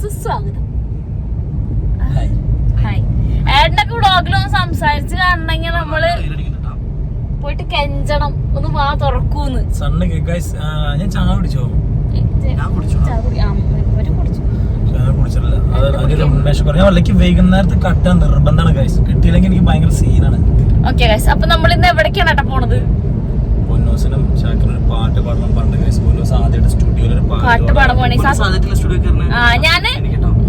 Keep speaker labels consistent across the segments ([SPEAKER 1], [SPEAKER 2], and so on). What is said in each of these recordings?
[SPEAKER 1] സുസ്വാഗതം
[SPEAKER 2] ഹായ്.
[SPEAKER 1] ഏട്ടനൊക്കെ വ്ളോഗിലൊന്ന് സംസാരിച്ച് കാണണമെങ്കിൽ
[SPEAKER 2] നമ്മൾ
[SPEAKER 1] പോയിട്ട് കെഞ്ചണം. ഒന്ന് വാ തുറക്കൂന്ന്.
[SPEAKER 2] ഞാൻ ചായ കുടിച്ചോ? വല്ലക്ക് വൈകുന്നേരത്ത് കട്ട നിർബന്ധമാണ് ഗൈസ് കിട്ടിയില്ലെങ്കിൽ എനിക്ക് ഭയങ്കര സീനാണ്
[SPEAKER 1] ഓക്കെ ഗൈസ് അപ്പൊ നമ്മൾ ഇന്ന് എവിടേക്കാണ് ഏട്ടാ പോണത്?
[SPEAKER 2] പൊന്നൂസിനും ഷാക്കിനും ഒരു പാട്ട് പാടണം പണ്ട് കേസ് പൊന്നൂസ് ആദ്യമായിട്ട് സ്റ്റുഡിയോയിൽ ഒരു
[SPEAKER 1] പാട്ട് പാടാൻ പോണേ. ഞാൻ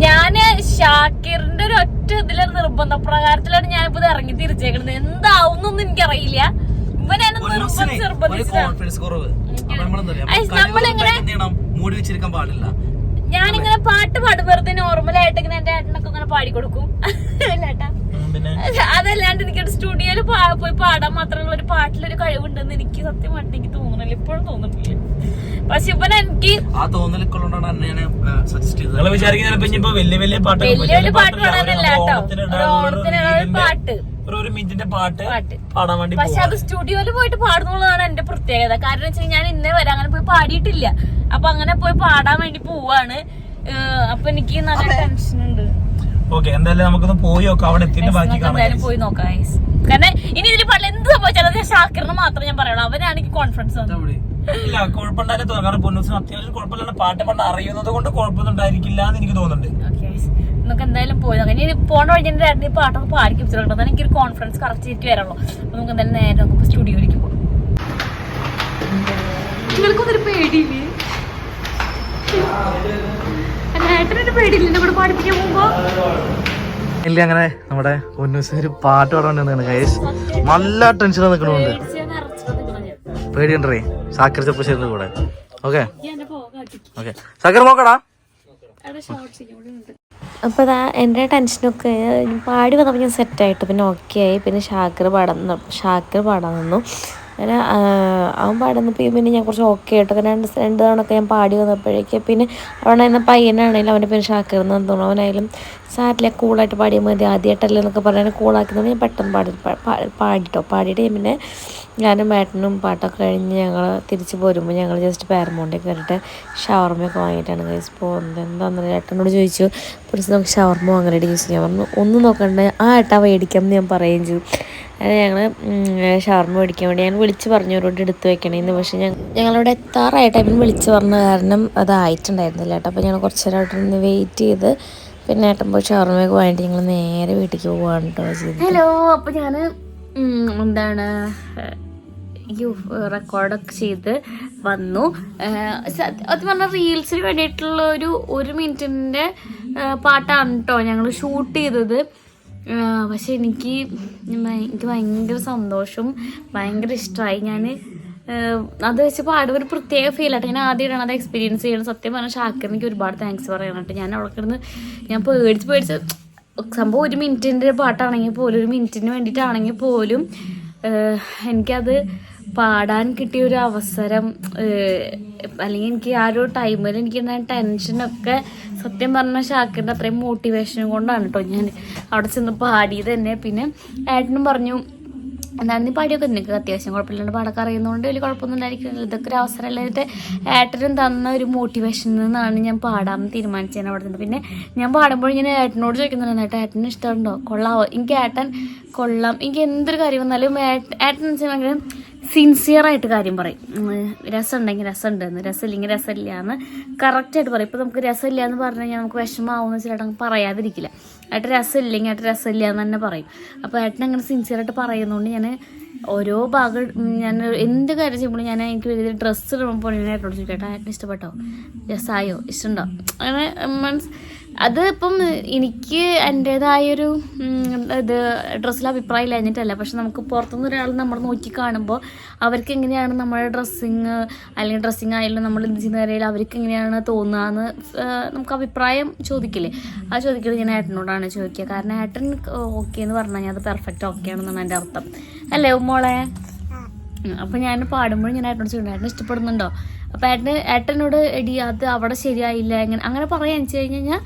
[SPEAKER 1] ഞാൻ ഷാക്കിറിന്റെ ഒരു ഒറ്റ ഇതിലെ നിർബന്ധ പ്രകാരത്തിലാണ് ഞാനിപ്പോ ഇത് ഇറങ്ങി തിരിച്ചേക്കുന്നത് എന്താവുന്നൊന്നും എനിക്കറിയില്ല.
[SPEAKER 2] പാടില്ല.
[SPEAKER 1] ഞാനിങ്ങനെ പാട്ട് പാടും. വെറുതെ നോർമലായിട്ട് ഇങ്ങനെ എന്റെ ഏട്ടനൊക്കെ ഇങ്ങനെ പാടിക്കൊടുക്കും.
[SPEAKER 2] പിന്നെ
[SPEAKER 1] അതല്ലാണ്ട് എനിക്ക് സ്റ്റുഡിയോയിൽ പോയി പാടാൻ മാത്രമുള്ള ഒരു പാട്ടിലൊരു കഴിവുണ്ടെന്ന് എനിക്ക് സത്യമായിട്ട് എനിക്ക് തോന്നുന്നില്ല ഇപ്പോഴും തോന്നുന്നില്ല പക്ഷെ ഇവൻ എനിക്ക്
[SPEAKER 3] ആ സജസ്റ്റ് ചെയ്തത്.
[SPEAKER 2] വലിയ വലിയ പാട്ട്
[SPEAKER 1] വലിയ വലിയ പാട്ട് പാടാനല്ല കേട്ടോ ഓണത്തിനുള്ള പാട്ട്.
[SPEAKER 2] ഒരു മിനിറ്റിന്റെ പാട്ട് പാടാൻ വേണ്ടി
[SPEAKER 1] പക്ഷെ അത് സ്റ്റുഡിയോയിൽ പോയിട്ട് പാടുന്നുള്ളതാണ് എന്റെ പ്രത്യേകത. കാരണം വെച്ചാൽ ഞാൻ ഇന്നേ വരെ അങ്ങനെ പോയി പാടിയിട്ടില്ല. അപ്പൊ അങ്ങനെ പോയി പാടാൻ വേണ്ടി പോവാണ്. അപ്പൊ എനിക്ക് നല്ല ടെൻഷൻ ഉണ്ട്.
[SPEAKER 2] ഓക്കെ എന്തായാലും നമുക്കൊന്ന് പോയി നോക്കാം. അവിടെ എത്തിയിട്ട് ബാക്കി കാണാം
[SPEAKER 1] എന്തായാലും പോയി നോക്കാം. കാരണം ഇനി ഇതിൽ പള്ളി എന്ത് സംഭവിച്ചാലും ഞാൻ ഷാക്കിറിന് മാത്രം ഞാൻ പറയുള്ളൂ. അവനാണെങ്കിൽ എനിക്ക് കോൺഫിഡൻസ്
[SPEAKER 2] ഇല്ല കുഴപ്പമുണ്ടായാലും തോന്നുന്നു. കാരണം പൊന്നൂസിന് അത്യാവശ്യം കുഴപ്പമില്ലാണ്ട് പാട്ട് പണ്ട് അറിയുന്നത് കൊണ്ട് കുഴപ്പമൊന്നും ഉണ്ടായിരിക്കില്ല എന്ന് എനിക്ക് തോന്നുന്നുണ്ട്.
[SPEAKER 1] ഓക്കെ നമുക്ക് എന്തായാലും പോയി നോക്കാം. ഇനി പോണ വഴി ഞാൻ രണ്ട് പാട്ടൊക്കെ പാടിക്കും വെച്ചിട്ടുണ്ടോ എനിക്കൊരു കോൺഫിഡൻസ് കറക്റ്റ് ചെയ്തിട്ട് വരാനുള്ളൂ. അപ്പൊ നമുക്ക് എന്തായാലും നേരെ നമുക്ക് സ്റ്റുഡിയോയിലേക്ക് പോകാം. നിങ്ങൾക്കൊന്നൊരു പേടിയില്ലേ? ഏട്ടനൊരു പേടിയില്ല. എന്നെ കൂടെ പാടിപ്പിക്കാൻ പോകുമ്പോ?
[SPEAKER 3] ഇല്ല അങ്ങനെ നമ്മുടെ പൊന്നൂസ് ഒരു പാട്ട് പാടാൻ നിന്നാണ് നല്ല ടെൻഷൻ നിൽക്കണുണ്ട്. പേടിയുണ്ടേ സാക്കർ ചെപ്പ് ചേർന്ന് കൂടെ. ഓക്കെ. ഓക്കെ സാക്കർ നോക്കടാ
[SPEAKER 1] അപ്പൊ. അപ്പോൾ അതാ എന്റെ ടെൻഷനൊക്കെ പാടി വന്നപ്പോൾ ഞാൻ സെറ്റായിട്ട് പിന്നെ ഓക്കെ ആയി. പിന്നെ ഷാക്കർ പാടാൻ ഷാക്കർ ഷാക്കിർ പാടാൻ നിന്നു. അങ്ങനെ അവൻ പാടുന്നപ്പോൾ പിന്നെ ഞാൻ കുറച്ച് ഓക്കെ ആയിട്ട് കാരണം രണ്ട് രണ്ട് തവണയൊക്കെ ഞാൻ പാടി വന്നപ്പോഴേക്ക് പിന്നെ അവിടെ എന്ന പയ്യനാണെങ്കിലും അവന്റെ പേര് ഷാക്കർ എന്ന് തോന്നുന്നു? അവനായാലും സാറ്റിലെ കൂളായിട്ട് പാടിയാൽ മതി ആദ്യമായിട്ടല്ലേ എന്നൊക്കെ പറഞ്ഞാൽ കൂളാക്കുന്നത് ഞാൻ പെട്ടെന്ന് പാടി പാടിട്ടോ. പാടിയിട്ട് പിന്നെ ഞാനും മേട്ടനും പാട്ടൊക്കെ കഴിഞ്ഞ് ഞങ്ങൾ തിരിച്ച് പോരുമ്പോൾ ഞങ്ങൾ ജസ്റ്റ് പേരമോണ്ടി കയറിയിട്ട് ഷവർമ്മയൊക്കെ വാങ്ങിയിട്ടാണ് കഴിച്ച് പോകുന്നത്. എന്താണെന്ന് ഏട്ടനോട് ചോദിച്ചു ഒരു നമുക്ക് ഷവർമ്മ വാങ്ങാനായിട്ട് ചോദിച്ചു ഞാൻ പറഞ്ഞു ഒന്നും നോക്കണ്ട. ആ ഏട്ടാ മേടിക്കാം എന്ന് ഞാൻ പറയുകയും ചെയ്തു. അങ്ങനെ ഞങ്ങൾ ഷവർമ മേടിക്കാൻ വേണ്ടി ഞാൻ വിളിച്ച് പറഞ്ഞു അവരോട് എടുത്ത് വെക്കണേന്ന്. പക്ഷേ ഞങ്ങളിവിടെ എത്താറായ ടൈമിൽ വിളിച്ച് പറഞ്ഞ കാരണം അത് ആയിട്ടുണ്ടായിരുന്നില്ല കേട്ടോ. അപ്പോൾ ഞങ്ങൾ കുറച്ച് നേരം വെയിറ്റ് ചെയ്ത് പിന്നെ ഏട്ടൻ പോയി ഷവർമയൊക്കെ വാങ്ങിയിട്ട് ഞങ്ങൾ നേരെ വീട്ടിലേക്ക് പോവാണ് കേട്ടോ ഹലോ അപ്പോൾ ഞാൻ എന്താണ് യു റെക്കോർഡൊക്കെ ചെയ്ത് വന്നു. അത് പറഞ്ഞ റീൽസിന് വേണ്ടിയിട്ടുള്ള ഒരു ഒരു മിനിറ്റിന്റെ പാട്ടാണ് കേട്ടോ ഞങ്ങൾ ഷൂട്ട് ചെയ്തത്. പക്ഷെ എനിക്ക് എനിക്ക് ഭയങ്കര സന്തോഷവും ഭയങ്കര ഇഷ്ടമായി ഞാൻ അത് വെച്ച് പാടുമ്പോൾ ഒരു പ്രത്യേക ഫീൽ ആയിട്ട് ഞാൻ ആദ്യമായിട്ടാണ് അത് എക്സ്പീരിയൻസ് ചെയ്യണം. സത്യം പറഞ്ഞാൽ ഷാക്കറിനിക്ക് ഒരുപാട് താങ്ക്സ് പറയണം കേട്ടോ. ഞാൻ അവിടെ കിടന്ന് ഞാൻ പേടിച്ച് പേടിച്ച് സംഭവം ഒരു മിനിറ്റിന്റെ പാട്ടാണെങ്കിൽ പോലും ഒരു മിനിറ്റിന് വേണ്ടിയിട്ടാണെങ്കിൽ പോലും എനിക്കത് പാടാൻ കിട്ടിയ ഒരു അവസരം അല്ലെങ്കിൽ എനിക്ക് ആ ഒരു ടൈമിൽ എനിക്ക് ടെൻഷനൊക്കെ സത്യം പറഞ്ഞ ഷാക്കിന്റെ അത്രയും മോട്ടിവേഷൻ കൊണ്ടാണ് കേട്ടോ ഞാൻ അവിടെ ചെന്ന് പാടിയത് തന്നെ. പിന്നെ ഏട്ടനും പറഞ്ഞു എന്താണ് നീ പാടിയൊക്കെ നിനക്ക് അത്യാവശ്യം കുഴപ്പമില്ലാണ്ട് പാടൊക്കെ അറിയുന്നതുകൊണ്ട് വലിയ കുഴപ്പമൊന്നും ഉണ്ടായിരിക്കില്ല. ഇതൊക്കെ ഒരു അവസരമല്ല എന്നിട്ട് ഏട്ടനും തന്ന ഒരു മോട്ടിവേഷനിൽ നിന്നാണ് ഞാൻ പാടാൻ തീരുമാനിച്ചത് അവിടെ നിന്ന്. പിന്നെ ഞാൻ പാടുമ്പോൾ ഞാൻ ഏട്ടനോട് ചോദിക്കുന്നുണ്ട് ഏട്ടാ ഏട്ടന് ഇഷ്ടമുണ്ടോ? കൊള്ളാവോ? എനിക്ക് ഏട്ടൻ കൊള്ളാം. എനിക്ക് എന്തൊരു കാര്യം വന്നാലും ഏട്ട- ഏട്ടൻ ഭയങ്കര സിൻസിയറായിട്ട് കാര്യം പറയും. രസം രസമുണ്ടെങ്കിൽ രസമുണ്ടെന്ന് രസമില്ലെങ്കിൽ രസമില്ല എന്ന് കറക്റ്റായിട്ട് പറയും. ഇപ്പോൾ നമുക്ക് രസമില്ല എന്ന് പറഞ്ഞു കഴിഞ്ഞാൽ നമുക്ക് വിഷമാവുമെന്ന് വെച്ചിട്ട് ഏട്ടൻ പറയാതിരിക്കില്ല. ഏട്ടൻ രസമില്ലെങ്കിൽ ഏട്ടൻ രസമില്ല എന്ന് തന്നെ പറയും. അപ്പോൾ ഏട്ടൻ അങ്ങനെ സിൻസിയറായിട്ട് പറയുന്നതുകൊണ്ട് ഞാൻ ഓരോ ഭാഗം ഞാൻ എന്ത് കാര്യം ചെയ്യുമ്പോഴും ഞാൻ എനിക്ക് വലിയ ഡ്രസ്സ് ഇടുമ്പോൾ ഞാൻ ഏട്ടന് ഇഷ്ടപ്പെട്ടോ? രസമായോ ഇഷ്ടമുണ്ടോ? അങ്ങനെ മീൻസ് അത് ഇപ്പം എനിക്ക് എന്റേതായൊരു ഇത് ഡ്രസ്സിൽ അഭിപ്രായം ഇല്ലാഞ്ഞിട്ടല്ല. പക്ഷെ നമുക്ക് പുറത്തുനിന്ന് ഒരാൾ നമ്മൾ നോക്കി കാണുമ്പോൾ അവർക്ക് എങ്ങനെയാണ് നമ്മുടെ ഡ്രസ്സിങ് അല്ലെങ്കിൽ ഡ്രസ്സിങ് ആയാലും നമ്മൾ എന്ത് ചെയ്യുന്ന കാര്യം അവർക്ക് എങ്ങനെയാണ് തോന്നുകയെന്ന് നമുക്ക് അഭിപ്രായം ചോദിക്കില്ലേ? ആ ചോദിക്കുന്നത് ഞാൻ ഏട്ടനോടാണ് ചോദിക്കുക. കാരണം ഏട്ടൻ ഓക്കെ എന്ന് പറഞ്ഞാൽ അത് പെർഫെക്റ്റ് ഓക്കെ ആണെന്നാണ് എന്റെ അർത്ഥം. അല്ലേ മോളെ അപ്പൊ ഞാൻ പാടുമ്പോഴും ഞാൻ ഏട്ടനോട് ചോദിക്കും ഏട്ടൻ ഇഷ്ടപ്പെടുന്നുണ്ടോ? അപ്പൊ ഏട്ടന് ഏട്ടനോട് എടി അത് അവിടെ ശരിയായില്ല എങ്ങനെ അങ്ങനെ പറയാൻ വെച്ച് കഴിഞ്ഞ് കഴിഞ്ഞാൽ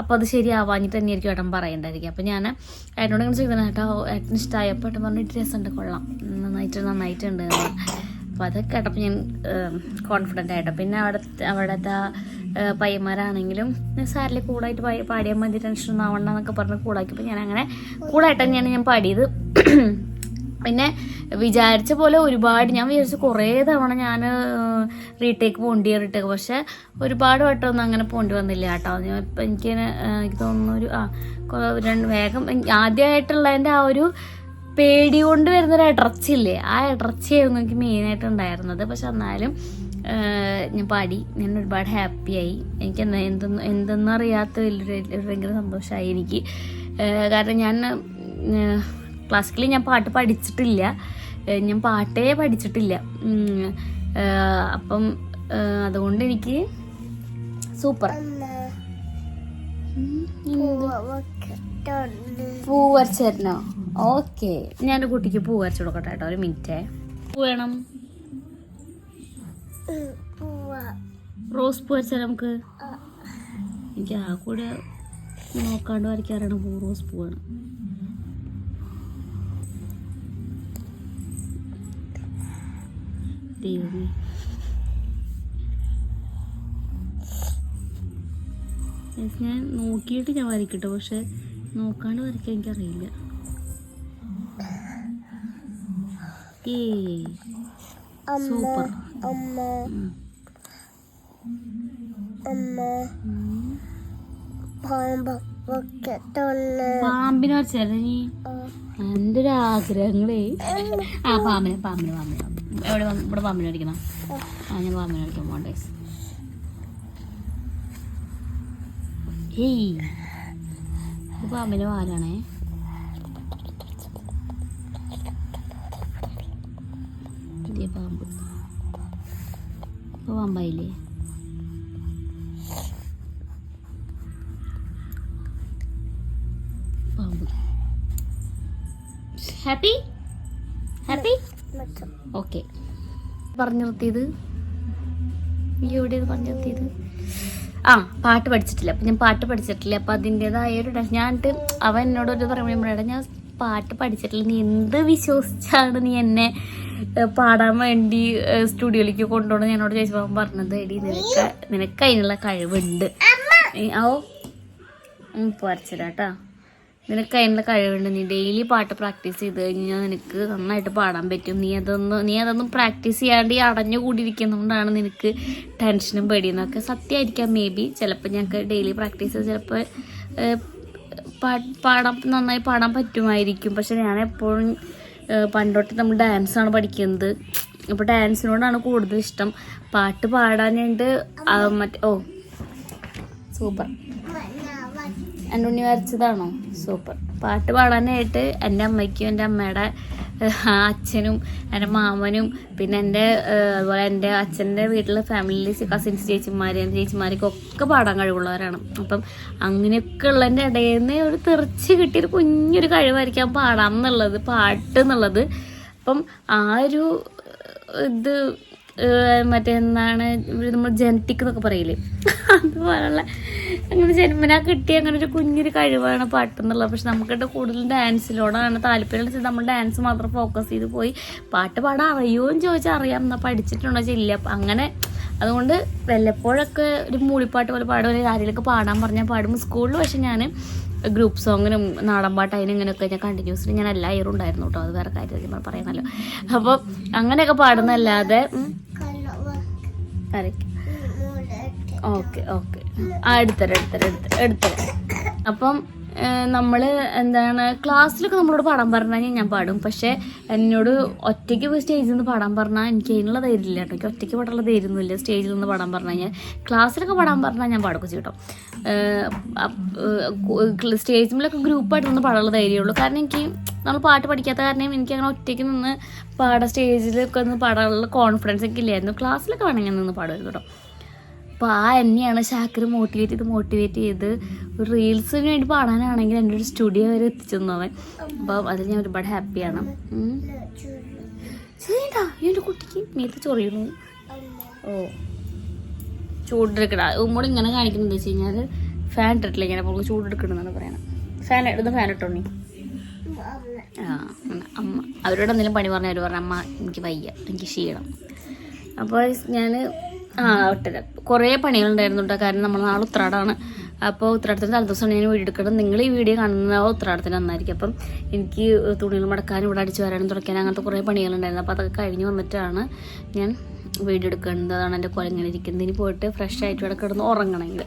[SPEAKER 1] അപ്പോൾ അത് ശരിയാവാഞ്ഞിട്ട് തന്നെയായിരിക്കും ഏട്ടൻ പറയണ്ടായിരിക്കും അപ്പോൾ ഞാൻ ഏട്ടനോട് ഇങ്ങനെ ചോദിക്കുന്നത് ഏട്ടാ ഏട്ടൻ ഏട്ടന് ഇഷ്ടമായി അപ്പോൾ ഏട്ടൻ പറഞ്ഞിട്ട് രസമുണ്ട് കൊള്ളാം. നന്നായിട്ട് നന്നായിട്ടുണ്ട്. അപ്പൊ പറഞ്ഞു. അപ്പോൾ അതൊക്കെ കേട്ടപ്പോൾ ഞാൻ കോൺഫിഡന്റ് ആയിട്ടോ. പിന്നെ അവിടെ അവിടുത്തെ പയ്യന്മാരാണെങ്കിലും സാറിൽ കൂടായിട്ട് പാടിയാൽ മതി ടെൻഷൻ ഒന്നും ആവണ്ട എന്നൊക്കെ പറഞ്ഞ് കൂടാക്കിയപ്പോൾ ഞാൻ അങ്ങനെ കൂടായിട്ട് തന്നെയാണ് ഞാൻ പാടിയത്. പിന്നെ വിചാരിച്ച പോലെ ഒരുപാട് ഞാൻ വിചാരിച്ചു കുറേ തവണ ഞാൻ റീടേക്ക് പോണ്ടി റീടേക്ക് പക്ഷെ ഒരുപാട് വട്ടമൊന്നും അങ്ങനെ പോണ്ടി വന്നില്ല കേട്ടോ. ഇപ്പം എനിക്ക് എനിക്ക് തോന്നുന്നു ഒരു ആ രണ്ട് വേഗം ആദ്യമായിട്ടുള്ളതിന്റെ ആ ഒരു പേടി കൊണ്ട് വരുന്നൊരു ഇടർച്ചയില്ലേ ആ ഇടർച്ചയായിരുന്നു എനിക്ക് മെയിനായിട്ട് ഉണ്ടായിരുന്നത്. പക്ഷെ എന്നാലും ഞാൻ പാടി. ഞാൻ ഒരുപാട് ഹാപ്പിയായി എനിക്ക് എന്താ എന്തെന്ന് എന്തെന്നും അറിയാത്ത വലിയൊരു ഭയങ്കര സന്തോഷമായി എനിക്ക്. കാരണം ഞാൻ ക്ലാസിക്കലി ഞാൻ പാട്ട് പഠിച്ചിട്ടില്ല. ഞാൻ പാട്ടേ പഠിച്ചിട്ടില്ല. അപ്പം അതുകൊണ്ട് എനിക്ക് സൂപ്പർ. പൂ ഓക്കെ. ഞാൻ കുട്ടിക്ക് പൂ വരച്ചു കൊടുക്കട്ടെ കേട്ടോ ഒരു മിനിറ്റ്. പൂ വേണം. റോസ് പൂ വരച്ചാൽ നമുക്ക് എനിക്ക് ആ കൂടെ നോക്കാണ്ട് വരയ്ക്കാറാണ് പൂ റോസ് പൂവാണ് ദൈവമേ ഞാൻ നോക്കിയിട്ട് ഞാൻ വരയ്ക്കട്ടോ പക്ഷെ നോക്കാണ്ട് വരയ്ക്കാൻ എനിക്കറിയില്ല. ഏ സൂപ്പർ. പാമ്പിനെ വരച്ചാലേ നീ എന്റെ ഒരു ആഗ്രഹങ്ങളേ ആ പാമ്പിനെ പാമ്പിനെ പാമ്പിനെ. എവിടെ ഇവിടെ പാമ്പിനെ അടിക്കണം? ആ ഞാൻ പാമ്പിനെ അടിക്കാൻ പോകണ്ടേ ഏയ് ഇത് പാമ്പിന്റെ വാലാണേ. ഇതേ പാമ്പ്. ഇപ്പൊ പാമ്പായില്ലേ? പാമ്പ്. ഹാപ്പി? ഹാപ്പി? ഓക്കെ. പറഞ്ഞു നിർത്തിയത്? ഈ എവിടെയത് പറഞ്ഞു നിർത്തിയത്? ആ പാട്ട് പഠിച്ചിട്ടില്ല. അപ്പം ഞാൻ പാട്ട് പഠിച്ചിട്ടില്ല. അപ്പം അതിന്റെതായ ഒരു ഞാൻ അവൻ എന്നോട് ഒരു പറയുമ്പോഴാണ് ഞാൻ പാട്ട് പഠിച്ചിട്ടില്ല. നീ എന്ത് വിശ്വസിച്ചാണ് നീ എന്നെ പാടാൻ വേണ്ടി സ്റ്റുഡിയോയിലേക്ക് കൊണ്ടുപോകണം എന്നോട് ചോദിച്ചപ്പോൾ അവൻ പറഞ്ഞത് എടി നിനക്ക് നിനക്ക് അതിനുള്ള കഴിവുണ്ട്. ഓ പറിച്ചില്ല കേട്ടാ നിനക്ക് അതിനുള്ള കഴിവുണ്ട്. നീ ഡെയിലി പാട്ട് പ്രാക്ടീസ് ചെയ്ത് കഴിഞ്ഞാൽ നിനക്ക് നന്നായിട്ട് പാടാൻ പറ്റും. നീ അതൊന്നും നീ അതൊന്നും പ്രാക്ടീസ് ചെയ്യാണ്ട് ഈ അടഞ്ഞു കൂടിയിരിക്കുന്നതുകൊണ്ടാണ് നിനക്ക് ടെൻഷനും പേടിയെന്നൊക്കെ സത്യമായിരിക്കാം മേ ബി ചിലപ്പോൾ ഞങ്ങൾക്ക് ഡെയിലി പ്രാക്ടീസ് ചിലപ്പോൾ പാടാൻ നന്നായി പാടാൻ പറ്റുമായിരിക്കും. പക്ഷെ ഞാൻ എപ്പോഴും പണ്ടോട്ട് നമ്മൾ ഡാൻസാണ് പഠിക്കുന്നത്. അപ്പോൾ ഡാൻസിനോടാണ് കൂടുതൽ ഇഷ്ടം. പാട്ട് പാടാനുണ്ട് മറ്റേ ഓ സൂപ്പർ. എന്റെ ഉണ്ണി വരച്ചതാണോ? സൂപ്പർ. പാട്ട് പാടാനായിട്ട് എന്റെ അമ്മയ്ക്കും എന്റെ അമ്മയുടെ അച്ഛനും എന്റെ മാമനും പിന്നെ എന്റെ അതുപോലെ എന്റെ അച്ഛന്റെ വീട്ടിലെ ഫാമിലി കസിൻസ് ചേച്ചിമാരും ചേച്ചിമാരൊക്കെ ഒക്കെ പാടാൻ കഴിവുള്ളവരാണ്. അപ്പം അങ്ങനെയൊക്കെ ഉള്ളതിന്റെ ഇടയിൽ നിന്ന് ഒരു തെറിച്ച് കിട്ടിയൊരു കുഞ്ഞൊരു കഴിവായിരിക്കാം പാടാം എന്നുള്ളത് പാട്ട് എന്നുള്ളത് അപ്പം ആ ഒരു ഇത് മറ്റേ എന്താണ് നമ്മൾ ജനറ്റിക് എന്നൊക്കെ പറയില്ലേ? അതുപോലുള്ള അങ്ങനെ ജന്മനാ കിട്ടിയ അങ്ങനെ ഒരു കുഞ്ഞൊരു കഴിവാണ് പാട്ട് എന്നുള്ളത്. പക്ഷെ നമുക്കിട്ട് കൂടുതൽ ഡാൻസിലോടാണ് താല്പര്യം നമ്മൾ ഡാൻസ് മാത്രം ഫോക്കസ് ചെയ്ത് പോയി പാട്ട് പാടാൻ അറിയുമോ എന്ന് ചോദിച്ചാൽ അറിയാം. എന്നാൽ പഠിച്ചിട്ടുണ്ടോ വെച്ചാൽ അങ്ങനെ അതുകൊണ്ട് വല്ലപ്പോഴൊക്കെ ഒരു മൂളിപ്പാട്ട് പോലെ പാടും. ആരെങ്കിലൊക്കെ പാടാൻ പറഞ്ഞാൽ പാടും. സ്കൂളിൽ പക്ഷെ ഞാൻ ഗ്രൂപ്പ് സോങ്ങിനും നാടൻ പാട്ട് അതിനും ഇങ്ങനെയൊക്കെ ഞാൻ കണ്ടിന്യൂസ്ലി ഞാൻ എല്ലാ ഇയറും ഉണ്ടായിരുന്നു കേട്ടോ. അത് വേറെ കാര്യം ഞാൻ പറയാനല്ലോ. അപ്പോൾ അങ്ങനെയൊക്കെ പാടുന്നല്ലാതെ ഓക്കെ ഓക്കെ. ആ എടുത്തരാം എടുത്തരാം എടുത്തരാം അപ്പം നമ്മൾ എന്താണ് ക്ലാസ്സിലൊക്കെ നമ്മളോട് പാടാൻ പറഞ്ഞാൽ ഞാൻ പാടും. പക്ഷേ എന്നോട് ഒറ്റയ്ക്ക് പോയി സ്റ്റേജിൽ നിന്ന് പാടാൻ പറഞ്ഞാൽ എനിക്ക് അതിനുള്ള ധൈര്യം ഇല്ല കേട്ടോ. എനിക്ക് ഒറ്റയ്ക്ക് പാടാനുള്ള ധൈര്യമൊന്നുമില്ല സ്റ്റേജിൽ നിന്ന് പാടാൻ പറഞ്ഞു കഴിഞ്ഞാൽ ക്ലാസ്സിലൊക്കെ പാടാൻ പറഞ്ഞാൽ ഞാൻ പാടൊക്കെ ചെയ്യും കേട്ടോ. സ്റ്റേജിലൊക്കെ ഗ്രൂപ്പായിട്ട് നിന്ന് പാടാനുള്ള ധൈര്യമുള്ളൂ കാരണം എനിക്ക് നമ്മൾ പാട്ട് പഠിക്കാത്ത കാരണം എനിക്ക് അങ്ങനെ ഒറ്റയ്ക്ക് നിന്ന് പാടാൻ സ്റ്റേജിലൊക്കെ നിന്ന് പാടാനുള്ള കോൺഫിഡൻസ് ഒക്കെ ഇല്ലായിരുന്നു. ക്ലാസ്സിലൊക്കെ വേണമെങ്കിൽ നിന്ന് പാടുമായിരുന്നു കേട്ടോ. അപ്പോൾ ആ എന്നെയാണ് ശാക്കർ മോട്ടിവേറ്റ് ചെയ്ത് മോട്ടിവേറ്റ് ചെയ്ത് ഒരു റീൽസിന് വേണ്ടി പാടാനാണെങ്കിൽ എന്റെ ഒരു സ്റ്റുഡിയോ വരെ എത്തിച്ചു അവൻ. അപ്പോൾ അതിൽ ഞാൻ ഒരുപാട് ഹാപ്പിയാണ് എന്റെ കുട്ടിക്ക് മേത്ത് ചൊറിയുന്നു. ഓ. ചൂടെടുക്കട. ഉമ്മോട് ഇങ്ങനെ കാണിക്കുന്നത് വെച്ച് കഴിഞ്ഞാൽ ഫാൻ ഇട്ടിട്ടില്ല ഇങ്ങനെ പോകുമ്പോൾ ചൂടെടുക്കണമെന്നാണ് പറയണം ഫാൻ ഇടുന്ന ഫാൻ ഇട്ടോ നീ? അമ്മ അവരോട് എന്തെങ്കിലും പണി പറഞ്ഞാൽ അവർ പറഞ്ഞു അമ്മ എനിക്ക് വയ്യ എനിക്ക് ക്ഷീണം. അപ്പോൾ ഞാൻ ആ ഒട്ടര കുറേ പണികളുണ്ടായിരുന്നു കേട്ടോ കാരണം നമ്മൾ നാളെ ഉത്രാടാണ്. അപ്പോൾ ഉത്രാടത്തിന്റെ തലേദിവസമാണ് ഞാൻ വീഡിയോ നിങ്ങൾ ഈ വീഡിയോ കാണുന്ന ഉത്രാടത്തിന് നന്നായിരിക്കും. അപ്പം എനിക്ക് തുണികൾ മടക്കാനും ഇവിടെ അടിച്ച് വരാനും തുടയ്ക്കാനും അങ്ങനത്തെ കുറേ പണികളുണ്ടായിരുന്നു. അപ്പോൾ അതൊക്കെ കഴിഞ്ഞ് വന്നിട്ടാണ് ഞാൻ വീഡിയോ എന്റെ കുരങ്ങനെ ഇരിക്കുന്നത് ഇനി പോയിട്ട് ഫ്രഷ് ആയിട്ട് ഇവിടെ കിടന്ന് ഉറങ്ങണമെങ്കിൽ.